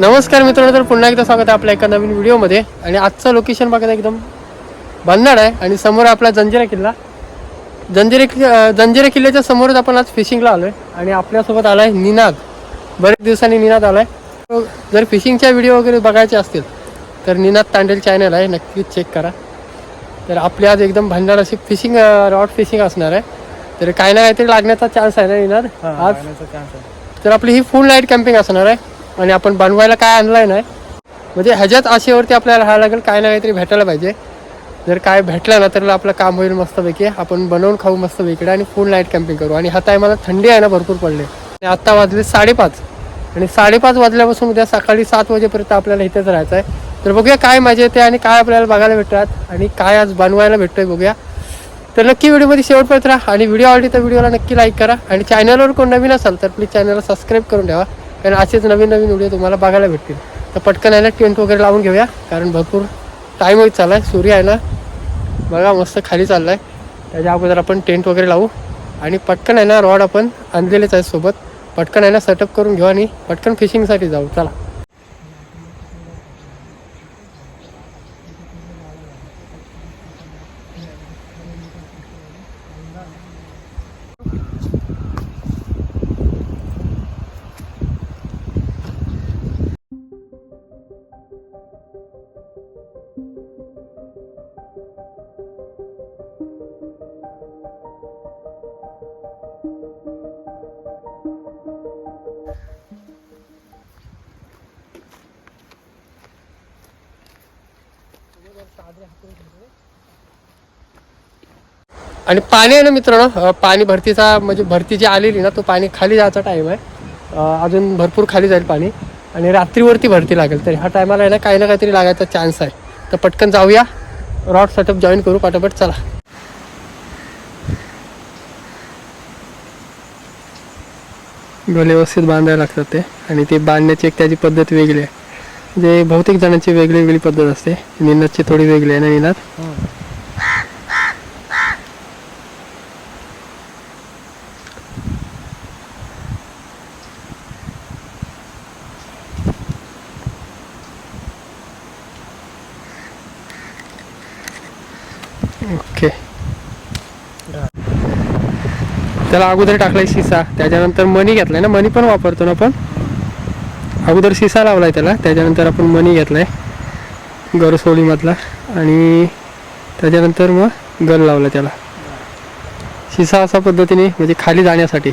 नमस्कार मित्रांनो तर पुन्हा एकदा स्वागत आहे आपल्या एका नवीन व्हिडिओमध्ये. आणि आजचं लोकेशन बघा एकदम भन्नाड आहे. आणि समोर आपला जंजिरा किल्ला. जंजिरे जंजिरा किल्ल्याच्या समोरच आपण आज फिशिंगला आलो आहे आणि आपल्यासोबत आला आहे निनाद. बरेच दिवसांनी निनाद आला आहे जर फिशिंगच्या व्हिडिओ वगैरे बघायचे असतील तर निनाद तांडेल चॅनल आहे. नक्कीच चेक करा. तर आपली आज एकदम भन्नाड अशी फिशिंग रॉड फिशिंग असणार आहे. तर काही ना काहीतरी लागण्याचा चान्स आहे ना निनाद? आज तर आपली ही फुल नाईट कॅम्पिंग असणार आहे. आणि आपण बनवायला काय आणलंय नाही. म्हणजे ह्याच्यात आशेवरती आपल्याला राहायला लागेल काय ना काहीतरी भेटायला पाहिजे. जर काय भेटलं ना तर आपलं काम होईल मस्तपैकी. आपण बनवून खाऊ मस्त वेगळं आणि फुल नाईट कॅम्पिंग करू. आणि हा टायमाला थंडी आहे ना भरपूर पडले. आणि आत्ता वाजले साडेपाच. आणि साडेपाच वाजल्यापासून उद्या सकाळी सात वाजेपर्यंत आपल्याला इथेच राहायचं आहे. तर बघूया काय मजा येते आणि काय आपल्याला बघायला भेटतात. आणि काय आज बनवायला भेटतोय बघूया. तर नक्की व्हिडिओमध्ये शेवटपर्यंत राहा. आणि व्हिडिओ आवडली तर व्हिडिओला नक्की लाईक करा. आणि चॅनलवर कोण नवीन असाल तर प्लीज चॅनलला सबस्क्राईब करून ठेवा. कारण असेच नवीन नवीन व्हिडिओ तुम्हाला बघायला भेटतील. तर पटकन आहे ना टेंट वगैरे लावून घेऊया कारण भरपूर टाईम होत चालला आहे सूर्य आहे ना बघा मस्त खाली चालला आहे त्याच्या अगोदर आपण टेंट वगैरे लावू. आणि पटकन आहे ना रॉड आपण आणलेलेच आहे सोबत. पटकन आहे ना सेटअप करून घेऊ आणि पटकन फिशिंगसाठी जाऊ. चला. आणि पाणी आहे ना मित्रांनो पाणी भरतीचा म्हणजे भरती जी आलेली ना तो पाणी खाली जायचा टाईम आहे. अजून भरपूर खाली जाईल पाणी. आणि रात्रीवरती भरती लागेल तरी. ह्या टायमाला आहे ना काही ना काहीतरी लागायचा चान्स आहे. तर पटकन जाऊया. रॉड सेटअप जॉईन करू पाठोपाठ चला. गले व्यवस्थित बांधायला लागतात ते. आणि ते बांधण्याची एक त्याची पद्धत वेगळी आहे. म्हणजे बहुतेक जणांची वेगळी वेगळी पद्धत असते. निनादची थोडी वेगळी आहे ना निनाद ओके त्याला अगोदर टाकलाय शिसा त्याच्यानंतर मनी घेतलाय ना मनी पण वापरतो ना आपण. अगोदर शिसा लावलाय त्याला त्याच्यानंतर आपण मनी घेतलाय. गरसोलीमधला आणि त्याच्यानंतर मग गल लावला त्याला. शिसा असा पद्धतीने म्हणजे खाली जाण्यासाठी.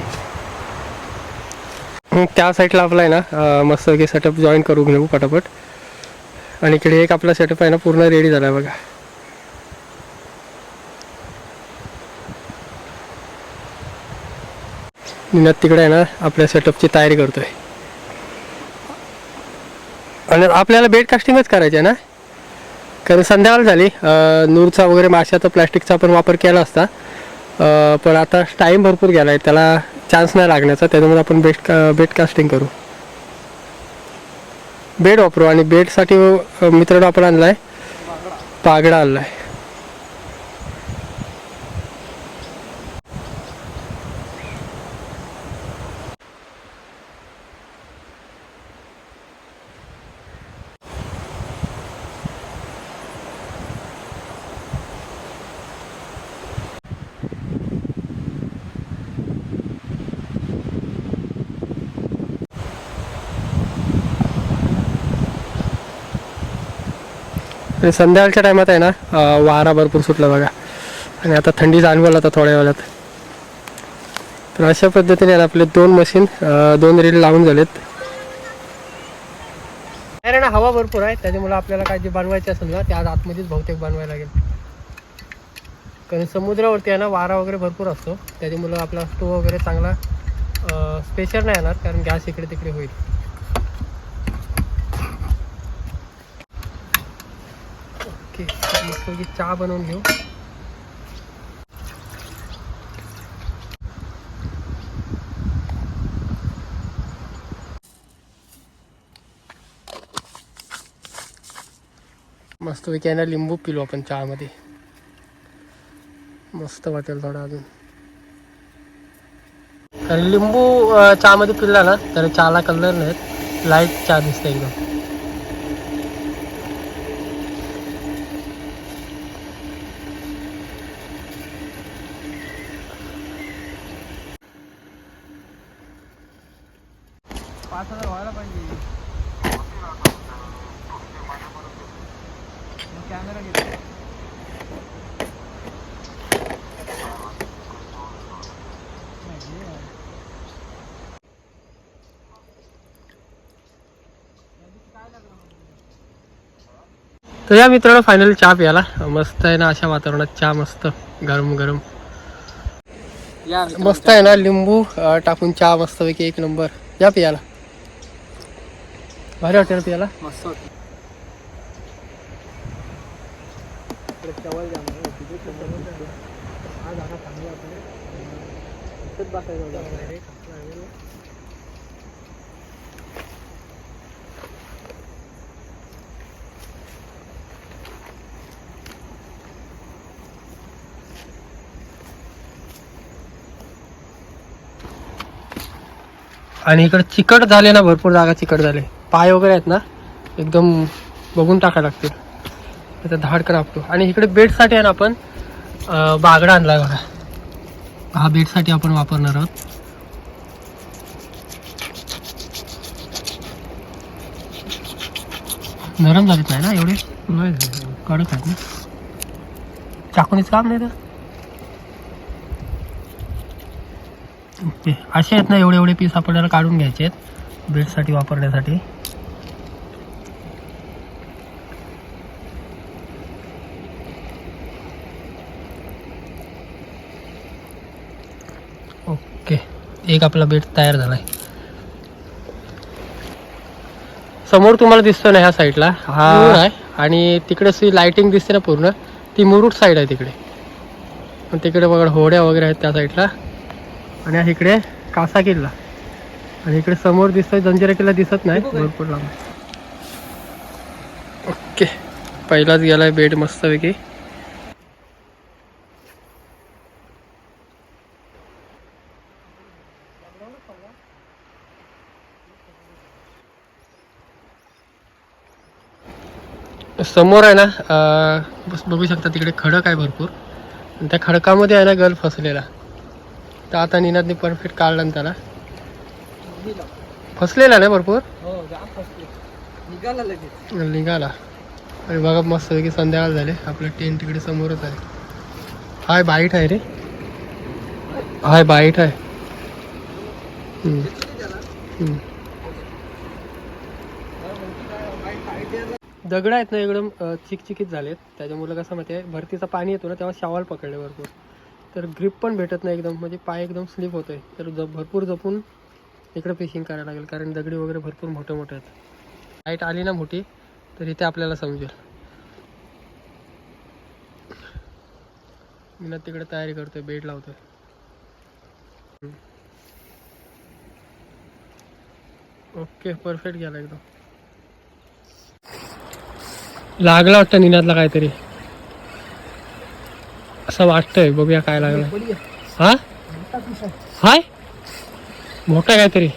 त्या साईडला आपला आहे ना मस्त की सेटअप जॉईन करून घेऊ पटापट. आणि इकडे एक आपला सेटअप आहे ना पूर्ण रेडी झाला आहे बघा. निनाद तिकडे आहे ना आपल्या सेटअपची तयारी करतोय. आणि आपल्याला बेड कास्टिंगच करायचं आहे ना? कारण संध्याकाळ झाली नूरचा वगैरे माशाचा प्लॅस्टिकचा पण वापर केला असता. पण आता टाईम भरपूर गेला आहे त्याला चान्स नाही लागण्याचा त्याच्यामुळे आपण बेड का बेड कास्टिंग करू. बेड वापरू आणि बेडसाठी मित्रांनो आपण आणला आहे पागडा आणला आहे आणि संध्याकाळच्या टायमात आहे ना वारा भरपूर सुटला बघा. आणि आता थंडी जाणवेल आता थोड्या वेळात. तर अशा पद्धतीने आपले दोन मशीन दोन रील लावून झालेत. अरे ना हवा भरपूर आहे. त्याच्यामुळे आपल्याला काय जे बनवायचे असेल ना ते आज आतमध्येच बहुतेक बनवायला लागेल. कारण समुद्रावरती आहे ना वारा वगैरे भरपूर असतो. त्याच्यामुळं आपला स्टोव वगैरे चांगला स्पेशल नाही येणार कारण गॅस इकडे तिकडे होईल. ओके मस्तपैकी चहा बनवून घेऊ. मस्तपैकी आहे ना लिंबू पिलो आपण चहामध्ये. मस्त वाटेल थोडा अजून. तर लिंबू चहामध्ये पिला ना तर चहाला कलर नाहीत. लाइट चहा दिसते एकदम. तर या मित्रांनो फायनली चहा प्याला. मस्त आहे ना अशा वातावरणात चहा मस्त गरम गरम. मस्त आहे ना लिंबू टाकून चहा मस्तपैकी एक नंबर. या पियाला. भारी वाटेल पियाला. मस्त होती. आणि इकडे चिकट झाले ना भरपूर जागा चिकट झाले. पाय वगैरे आहेत ना एकदम बघून टाका लागतील. त्याचा धाडकन आपतो आणि इकडे बेडसाठी आहे ना आपण बागडा आणलाय बघा. हा बेडसाठी आपण वापरणार आहोत. नरम झालेत नाही ना एवढे? कडक आहेत ना. चाकूनीच काम नाही तर? ओके. असे आहेत ना एवढे एवढे पीस आपल्याला काढून घ्यायचे आहेत. बेडसाठी वापरण्यासाठी. ओके. एक आपला बेड तयार झालाय. समोर तुम्हाला दिसतो ना ह्या साईडला हा. आहे आणि तिकडे सी लाइटिंग दिसते ना पूर्ण. ती मुरुड साईड आहे तिकडे. तिकडे बघा होड्या वगैरे आहेत त्या साईडला आणि हा इकडे कासा किल्ला. आणि इकडे समोर दिसतोय जंजिरा किल्ला दिसत नाही भरपूर लांब. ओके पहिलाच गेलाय बेड मस्तपैकी. समोर आहे ना बस बघू शकता तिकडे खडक आहे भरपूर. त्या खडकामध्ये आहे ना गल फसलेला. तर आता निनादने परफेक्ट काढला ना त्याला. फसलेला ना भरपूर? हो निघाला निघाला. आणि बघा मस्त की संध्याकाळ झाले. आपलं टेंट तिकडे समोरच आहे. हाय बाईट आहे रे. हाय बाईट आहे. दगड आहेत ना एकदम चिकचिकीत झालेत. त्याच्यामुळे कसं माहिती आहे भरतीचं पाणी येतो ना तेव्हा शावाल पकडले भरपूर. तर ग्रिप पण भेटत नाही एकदम. म्हणजे पाय एकदम स्लिप होतो आहे तर ज भरपूर जपून इकडं फिशिंग करायला लागेल. कारण दगडी वगैरे भरपूर मोठे मोठे आहेत. लाइट आली ना मोठी तर इथे आपल्याला समजेल. मी ना तिकडे तयारी करतोय बेड लावतोय. ओके परफेक्ट गेला एकदम. लागला वाटतं निनादला काहीतरी. असं वाटतंय. बघूया काय लागलं हा? हाय? मोठा काहीतरी.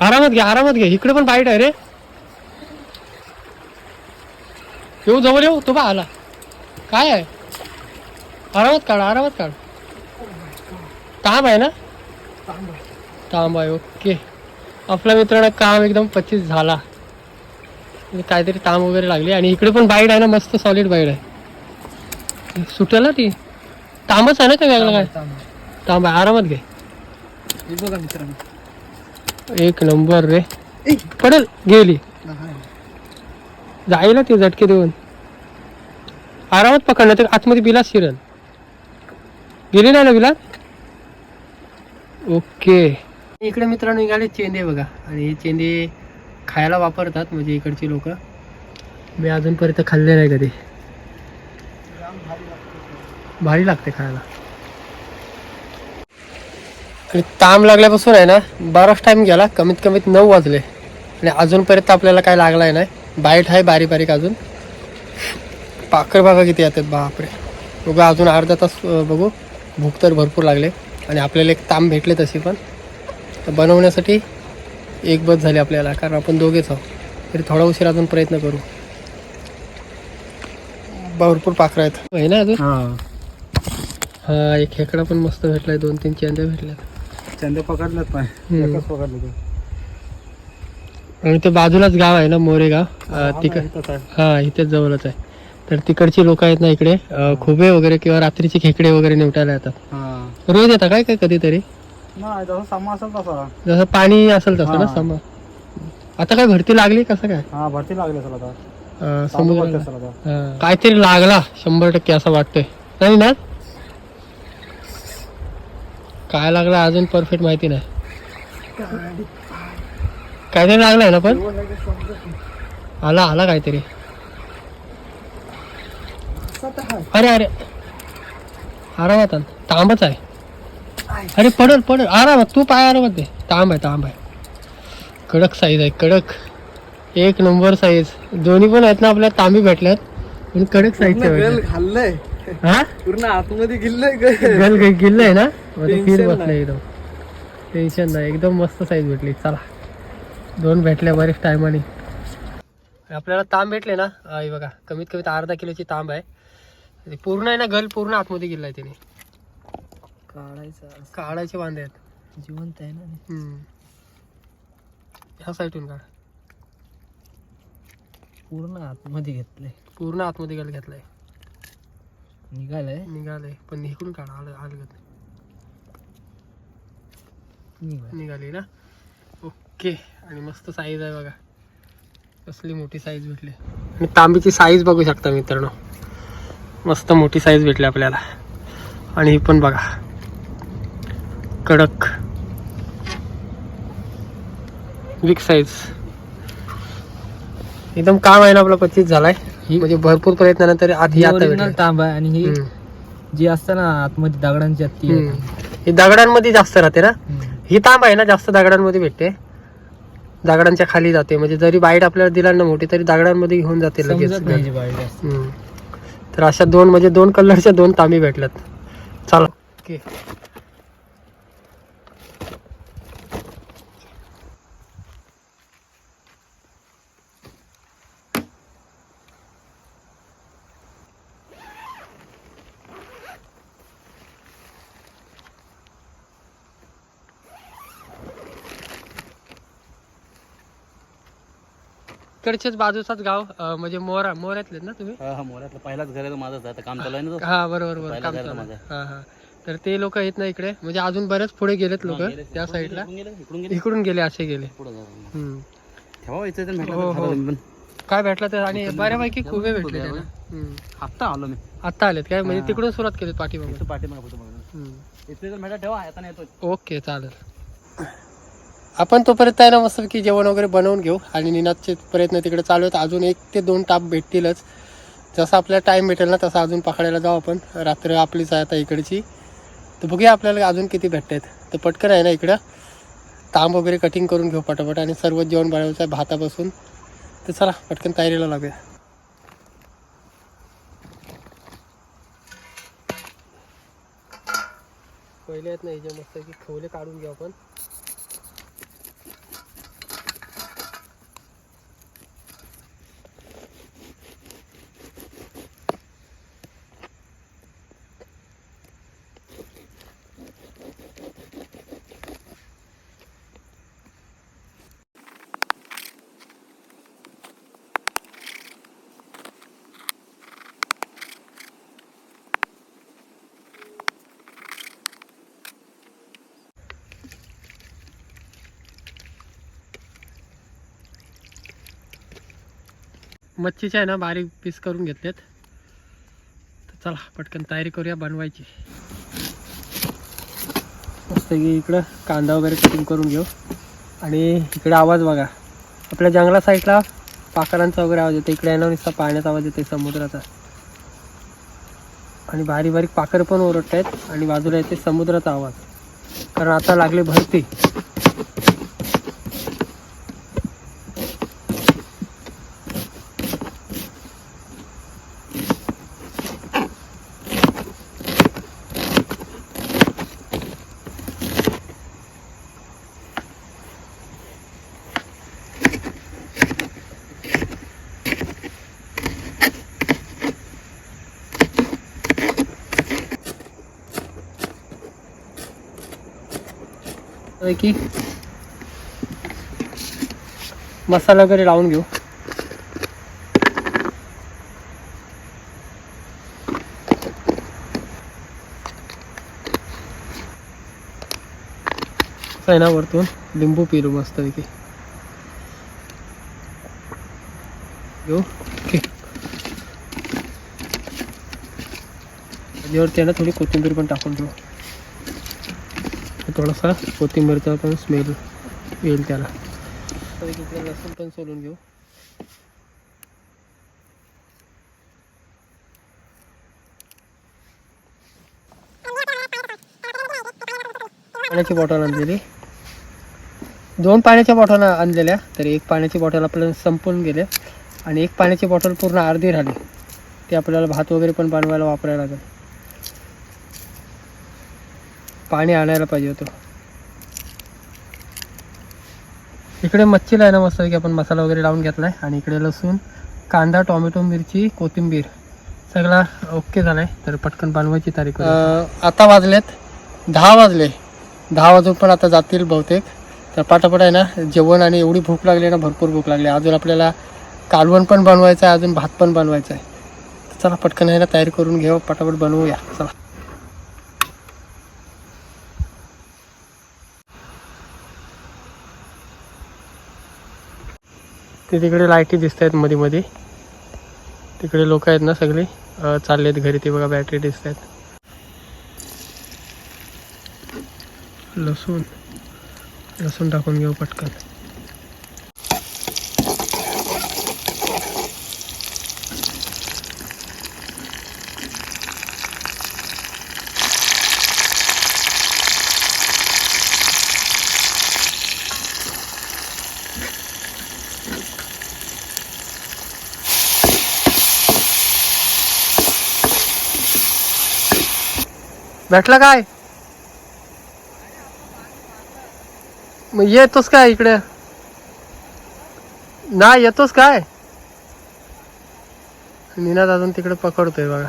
आरामात घ्या आरामात घ्या इकडे पण बाईट आहे रे. येऊ जवळ येऊ. तो बा आला. काय आहे? आरामात काढ आरामात काढ. काम आहे ना? काम आहे ओके. आपल्या मित्रांना काम एकदम पच्चीस झाला. काहीतरी ताम वगैरे लागली. आणि इकडे पण बाईट आहे ना मस्त सॉलिड बाईट आहे. सुटेल ना ती? तांबच आहे ना काय वेगळं काय? तांब आरामात घे. हे बघा मित्रांनो. एक नंबर रे. पडेल गेली जाईल ती झटके देऊन. आरामात पकडणार तर आतमध्ये बिलात शिरण गेली नाही ना बिलात? ओके. इकडे मित्रांनो निघाले चेंदे बघा. आणि हे चेंदे खायला वापरतात म्हणजे इकडची लोक. मी अजूनपर्यंत खाल्ले नाही कधी. भारी लागते खायला. आणि ताम लागल्यापासून आहे ना बराच टाइम गेला कमीत कमीत नऊ वाजले. आणि अजूनपर्यंत आपल्याला काय लागलाय नाही. बाईट आहे बारीक बारीक अजून. पाकर बघा किती येतात बापरे. बघू अजून अर्धा तास बघू. भूक तर भरपूर लागले. आणि आपल्याला एक ताम भेटले तशी पण. तर बनवण्यासाठी एक बस झाली आपल्याला कारण आपण दोघेच आहोत. तरी थोडा उशीर अजून प्रयत्न करू. भरपूर पाखरं आहेत. आहे ना अजून? हा एक खेकडा पण मस्त भेटलाय दोन तीन चेंद्या भेटल्यात. चंदे पकडलेत पाय हम्म. एकच पकडले ते. आणि ते बाजूलाच गाव आहे ना मोरेगाव? तिकड. हा इथेच जवळच आहे. तर तिकडची लोक आहेत ना इकडे खुबे वगैरे किंवा रात्रीचे खेकडे वगैरे निवटायला येतात. रोज येतात काय काय कधीतरी? जसं पाणी असेल तसं ना. समा. आता काय भरती लागली कसं काय? भरती लागली हा. काहीतरी लागला शंभर टक्के असं वाटतंय. नाही ना? काय लागला अजून परफेक्ट माहिती नाही. काहीतरी लागलाय ना पण? आला आला काहीतरी. अरे अरे. आरामात. तांबच आहे. अरे पडल पडल. आरामात. तू पाय आरामात दे. तांब आहे तांब आहे. कडक साईज आहे कडक. एक नंबर साईज दोन्ही पण आहेत ना आपल्या तांबी भेटल्यात. पण कडक भेटल्यात खाल्लंय. हा? पूर्ण आतमध्ये गिल्लंय गल गिल्ल आहे ना? फिर एकदम. टेन्शन नाही. एकदम मस्त साईज भेटली. चला. दोन भेटल्या बरेच टायमाने आपल्याला तांब भेटले ना? हे बघा. कमीत कमी अर्धा किलोची तांब आहे. पूर्ण आहे ना गल? पूर्ण आतमध्ये गेला आहे त्याने काढायचं काढायचे वांदे आहेत. जिवंत आहे ना. ह्या साईडून काढ. पूर्ण आतमध्ये घेतलंय. पूर्ण आतमध्ये गल घेतलाय. निघालंय. निघालंय. पण इकडून काढ आलं आलं निघाल निघाली ना? ओके. आणि मस्त साईज आहे बघा. कसली मोठी साईज भेटली. आणि तांबीची साईज बघू शकता मित्रांनो. मस्त मोठी साईज भेटली आपल्याला. आणि ही पण बघा. कडक. बिग साईज एकदम काम आहे ना आपला पच्चीस झालाय. ही- म्हणजे भरपूर प्रयत्नानंतर आधी आता ओरिजिनल भेटली. तांब आहे आणि ही हम्म. जी असतं ना आतमध्ये दगडांची आत ती आहे. हम्म. ही दगडांमध्ये जास्त राहते ना हम्म. ही तांब आहे ना जास्त दगडांमध्ये भेटते दगडांच्या खाली जाते म्हणजे जरी बाईट आपल्याला दिला ना मोठी तरी दगडांमध्ये घेऊन जाते लगेच समजत नाही जी बाळी जास्त. हम्म. तर अशा दोन म्हणजे दोन कलरच्या दोन तांबी भेटल्यात चला ओके इकडचेच बाजूचाच गाव अं, म्हणजे मोरा मोऱ्यातले ना तुम्ही हा हा मोऱ्यातलं पहिलाच घर आहे माझंच आता काम चालू आहे ना तो हा बरोबर बरोबर पहिला काम चालू. आहे. हा हा तर ते लोक आहेत ना इकडे म्हणजे अजून बरेच पुढे गेलेत लोक हा, गेले. त्या इकडून साईडला गेले, इकडून गेले इकडून असे गेले पुढं जाऊ. हम्म. ठेवा इथे तर भेटला हो, तर हो. मी पण. काय भेटलं तर आणि बऱ्यापैकी खूपे भेटले हम्म. आत्ता आलो मी आत्ता आलेत काय म्हणजे हा. तिकडून सुरुवात केली इथं पाठीमागे फोटो बघा हम्म. इथे तर भेटा ठेवा आता नाही येतो ओके चालेल आपण तोपर्यंत आहे ना मस्तपैकी जेवण वगैरे बनवून घेऊ. आणि निनादचे प्रयत्न तिकडे चालू आहेत. अजून एक ते दोन टाप भेटतीलच. जसा आपल्याला टाईम भेटेल ना तसा अजून पकडायला जाऊ आपण. रात्र आपलीच आहे आता इकडची. तर बघूया आपल्याला अजून किती भेटत आहेत तर पटकन आहे ना इकडं. तांब वगैरे कटिंग करून घेऊ पटापट. आणि सर्व जेवण बनवायचं आहे भातापासून. तर चला पटकन तयारीला लागूया. पहिले आहेत ना हे जे मस्त की खवले काढून घेऊ आपण. मच्छीचे आहे ना बारीक पीस करून घेतलेत. तर चला पटकन तयारी करूया बनवायची. मस्त की इकडं कांदा वगैरे कटिंग करून घेऊ. आणि इकडे आवाज बघा. आपल्या जंगला साईडला पाखरांचा वगैरे आवाज येतो. इकडे येणार नुसता पाण्याचा आवाज येते समुद्राचा. आणि बारीक बारीक पाखरं पण ओरडत आहेत आणि बाजूला येते समुद्राचा आवाज. कारण आता लागले भरती. की मसाला वगैरे लावून घेऊ आहे ना वरतून लिंबू पिरू मस्त घेऊ ओके। ना, थोडी कोथिंबीर पण टाकून थोडासा कोथिंबीरचा पण स्मेल येईल त्याला. इकडे लसूण पण सोलून घेऊ पाण्याची बॉटल आणलेली. दोन पाण्याच्या बॉटल आणलेल्या तर एक पाण्याची बॉटल आपल्याला संपून गेले आणि एक पाण्याची बॉटल पूर्ण अर्धी राहिली. ते आपल्याला भात वगैरे पण बनवायला वापरायला लागेल. पाणी आणायला पाहिजे होतं. इकडे मच्छीला आहे ना मस्त की आपण मसाला वगैरे लावून घेतला आहे आणि इकडे लसूण कांदा टोमॅटो मिरची कोथिंबीर. सगळा ओके झाला आहे तर पटकन बनवायची तारीख आता वाजलेत. दहा वाजले. दहा वाजून पण आता जातील बहुतेक. तर पटापट आहे ना जेवण आणि एवढी भूक लागली ना भरपूर भूक लागली. अजून आपल्याला कालवण पण बनवायचं आहे अजून भात पण बनवायचं आहे. तर चला पटकन आहे ना तयारी करून घेऊ. पटापट बनवूया. चला. ते तिकडे लाईटी दिसत आहेत मध्ये मध्ये तिकडे लोक आहेत ना सगळे. चालले आहेत घरी ते बघा बॅटरी दिसत आहेत लसूण. लसूण टाकून घेऊ पटकन. भेटला काय? मग येतोस काय इकडे? नाही येतोस काय? निनाद अजून तिकडे पकडतोय बघा.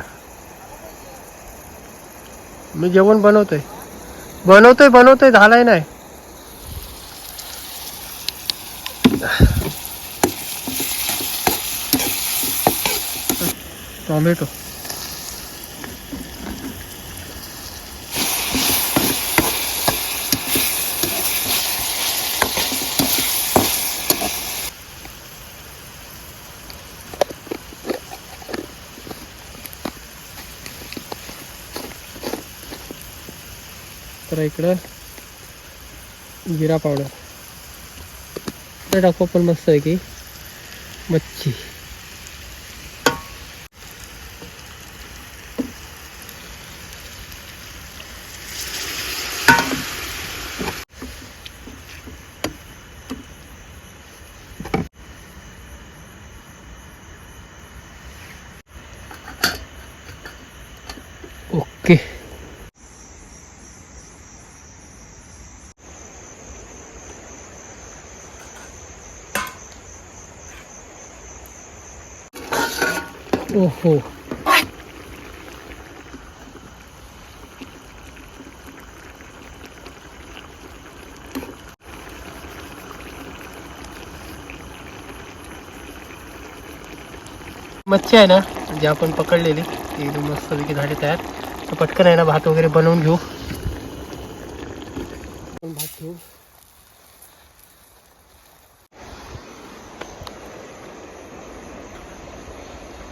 मी जेवण बनवतोय. बनवतोय बनवतोय झालाय नाही. टोमॅटो. इकडं. जिरा पावडर टाकू पण मस्त आहे की मच्छी ओके हो. मच्छी आहे ना जी आपण पकडलेली ती एकदम मस्तपैकी झाली तयार. तर पटकन आहे ना भात वगैरे बनवून घेऊ आपण भात घेऊ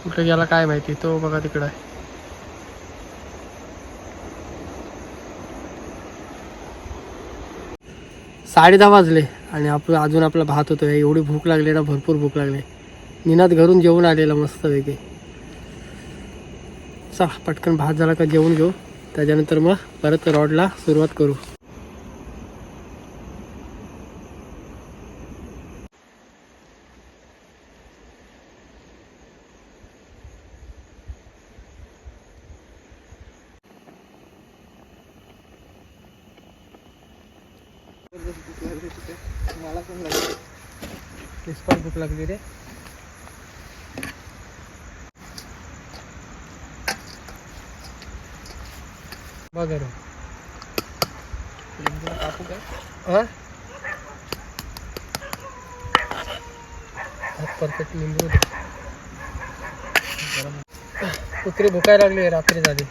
कुठे गेला काय माहिती? तो बघा तिकडं. आहे साडे दहा वाजले आणि आपलं अजून आपला भात होतो. एवढी भूक लागली ना भरपूर भूक लागली. निनात घरून जेवून आलेला मस्त वेगळे चला पटकन भात झाला का जेवून घेऊ. त्याच्यानंतर मग परत रॉडला सुरुवात करू मला पण लागलं. पण भूक लागली रे बघा रे कापू काय हा परफेक्ट लिंबू दे. कुत्री भुकायला लागली रात्री झाली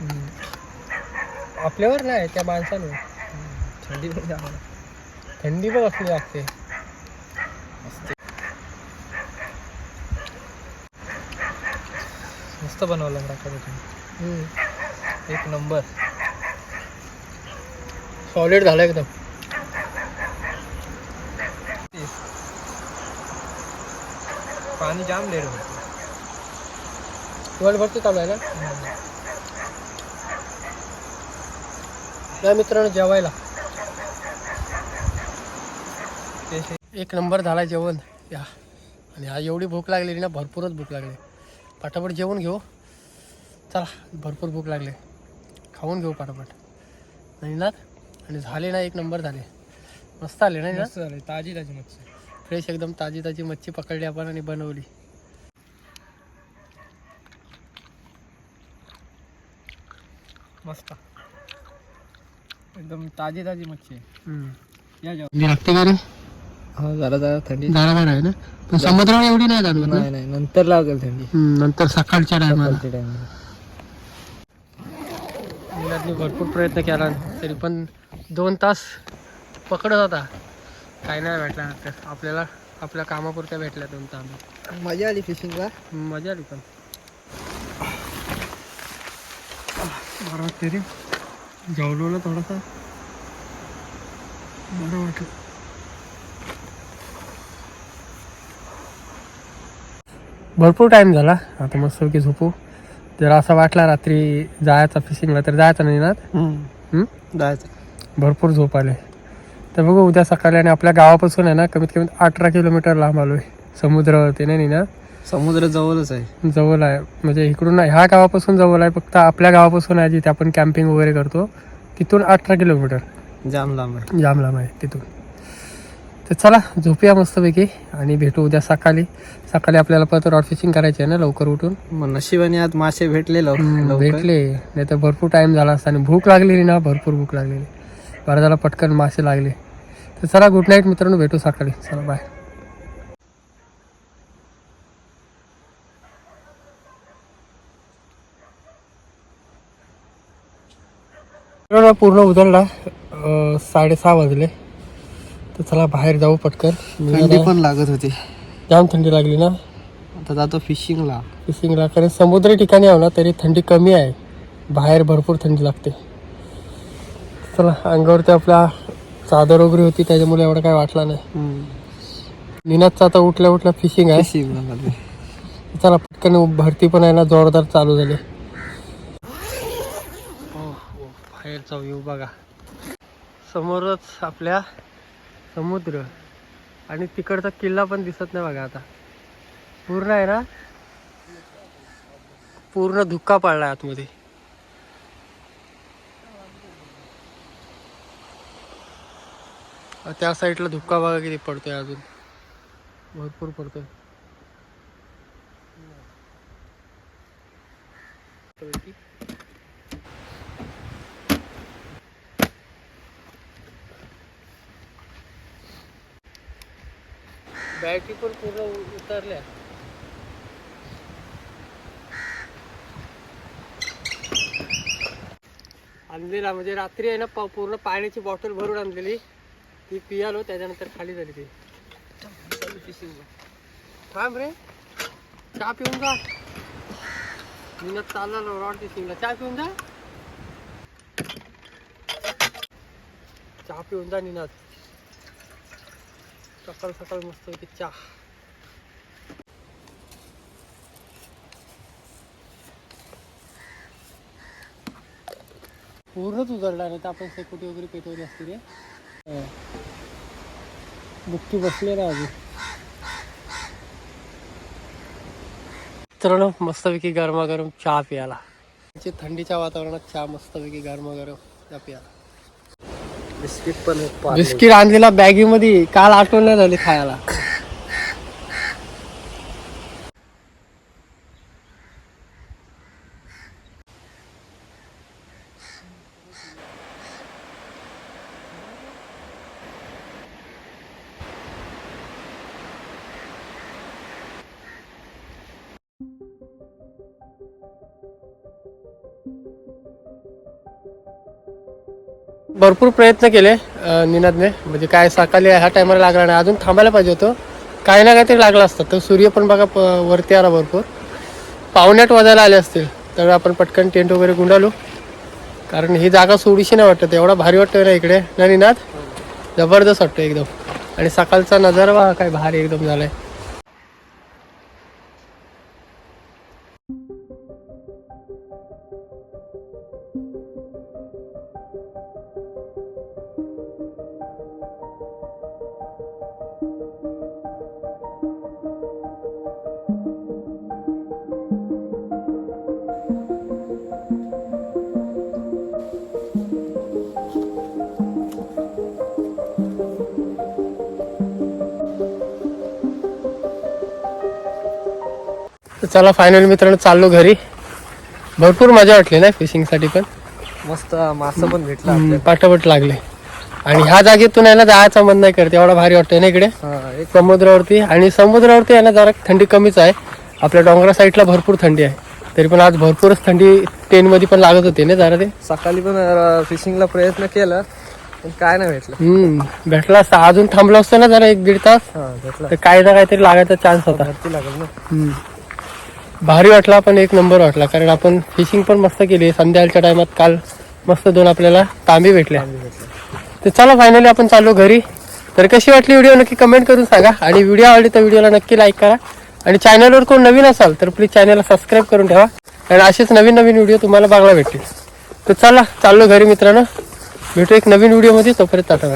हम्म. आपल्यावर नाही त्या माणसानं थंडी पण जाम आहे. थंडी पण असली लागते मस्त बनवलं राखाचं एक नंबर. सॉलिड झालं एकदम. पाणी जाम लेट होतं. तुम्हाला भरती चालू आहे ना? मित्रांनो जेवायला. एक नंबर झाला जेवण. या. आणि आज एवढी भूक लागलेली ना भरपूरच भूक लागली. पटापट जेवण घेऊ. चला भरपूर भूक लागली. खाऊन घेऊ पटापट. नाही ना? आणि झाले ना एक नंबर झाले. मस्त आले नाही ना? मस्त झालं. ताजी ताजी मच्छी. फ्रेश एकदम ताजी ताजी मच्छी पकडली आपण आणि बनवली. मस्त. एकदम ताजी ताजी मच्छी. या लागते का रे? हा जरा जरा थंडी. गारा आहे ना? पण समुद्रावर एवढी नाही जाणवत ना? नाही नाही नंतर लागेल थंडी. हम्म, नंतर सकाळच्या टायमाला सकाळच्या टायमाला मुलांनी भरपूर प्रयत्न केला तरी पण दोन तास पकडत होता. काय नाही भेटला नंतर आपल्याला आपल्या कामापुरत्या भेटल्या दोन तास. मजा आली फिशिंगला मजा आली पण. बरं वाटते रे. जेवलो ना थोडासा. बरं वाटलं. भरपूर टाईम झाला. आता मस्तपैकी झोपू. जर असं वाटला रात्री जायचा फिशिंगला तर जायचं नाही ना? जायचं. भरपूर झोप आले. तर बघू उद्या सकाळी आणि आपल्या गावापासून आहे ना कमीत कमी अठरा किलोमीटर लांब आलोय. समुद्रावरती नाही ना? समुद्र जवळच आहे. जवळ आहे. म्हणजे इकडून नाही ह्या गावापासून जवळ आहे. फक्त आपल्या गावापासून आहे जिथे आपण कॅम्पिंग वगैरे करतो. तिथून अठरा किलोमीटर. जाम लांब आहे. जाम लांब आहे तिथून. तर चला झोपूया मस्तपैकी आणि भेटू उद्या सकाळी. सकाळी आपल्याला परत रॉड फिशिंग करायची आहे ना लवकर उठून? मग नशिबाने आज मासे भेटले लवकर. भेटले. नाही तर भरपूर टाइम झाला असता आणि भूक लागलेली ना भरपूर भूक लागलेली. बरं झाला पटकन मासे लागले. तर चला गुड नाईट मित्रांनो भेटू सकाळी. चला बाय पूर्ण उधळला. अं, साडेसहा वाजले. तर चला बाहेर जाऊ पटकन. थंडी पण लागत होती. जाम थंडी लागली ना? आता जातो फिशिंगला फिशिंगला कारण समुद्र ठिकाणी आहो ना तरी थंडी कमी आहे. बाहेर भरपूर थंडी लागते. चला अंगावरती आपल्या चादर वगैरे होती त्याच्यामुळे एवढं काय वाटलं नाही. निनादचं आता उठल्या उठल्या फिशिंग आहे. चला पटकन भरती पण आहे ना जोरदार चालू झाली. बाहेरचा व्ह्यू बघा. समोरच आपल्या समुद्र. आणि तिकडचा किल्ला पण दिसत नाही बघा आता. पूर्ण आहे ना? पूर्ण धुक्का पडलाय आतमध्ये. त्या साईडला धुक्का बघा किती पडतोय अजून. भरपूर पडतोय. बॅटरी पण पूर्ण उतरल्या. आणलेला म्हणजे रात्री आहे ना प- पूर्ण पाण्याची बॉटल भरून आणलेली. ती पियालो त्याच्यानंतर खाली झाली ती. थांब रे. चहा पिऊन जा. मी चालला रॉड फिशिंगला चहा पिऊन जा. चहा पिऊन जा निनाद. सकाळ सकाळ मस्त होती चहा. पूर्णच उजळला नाही तर आपण सेकुटी वगैरे पेटवली असती रे. हा. बुक्की बसले ना अजून. मित्रांनो मस्तपैकी गरमागरम चहा प्यायला थंडीच्या वातावरणात चहा मस्तपैकी गरमागरम चहा प्यायला बिस्किट पण बिस्किट आणलेला बॅगी मध्ये काल आठवण नाही झाली खायला. भरपूर प्रयत्न केले निनादने. म्हणजे काय सकाळी ह्या टायमाला लागला नाही अजून थांबायला पाहिजे होतं. काही ना काहीतरी लागला असतं. तर सूर्य पण बघा प वरती आला भरपूर. पावण्यात वाजायला आले असतील. तर आपण पटकन टेंट वगैरे गुंडालो कारण ही जागा सोडीशी नाही वाटत. एवढा भारी वाटतोय ना इकडे. ना निनाद? जबरदस्त वाटतं एकदम. आणि सकाळचा नजारा वा काय भारी एकदम झालाय. तर चला फायनल मित्रांनो चाललो घरी. भरपूर मजा वाटली ना फिशिंगसाठी पण? मस्त मासा पण भेटला पाटापट लागले. आणि ह्या जागेतून आहे ना जायचं मन नाही करत एवढा भारी वाटतोय ना इकडे? समुद्रावरती. आणि समुद्रावरती आहे ना जरा थंडी कमीच आहे. आपल्या डोंगरा साईडला भरपूर थंडी आहे. तरी पण आज भरपूरच थंडी टेन मध्ये पण लागत होती ना जरा ते? सकाळी पण फिशिंगला प्रयत्न केला पण काय नाही भेटलं. हम्म भेटला असता. अजून थांबलो असतो ना जरा एक दीड तास. भेटला. तर काही ना काहीतरी लागायचा चान्स होता. लागेल ना. हम्म. भारी वाटला पण एक नंबर वाटला. कारण आपण फिशिंग पण मस्त केली. संध्याकाळच्या टायमात काल मस्त दोन आपल्याला तांबे भेटले. तर चला फायनली आपण चाललो घरी. तर कशी वाटली व्हिडिओ नक्की कमेंट करून सांगा. आणि व्हिडिओ आवडली तर व्हिडिओला नक्की लाईक करा. आणि चॅनलवर कोण नवीन असाल तर प्लीज चॅनलला सबस्क्राईब करून ठेवा. कारण असेच नवीन नवीन व्हिडिओ तुम्हाला बघायला भेटतील. तर चला चाललो घरी मित्रांनो. भेटू एक नवीन व्हिडिओमध्ये तोपर्यंत टाटा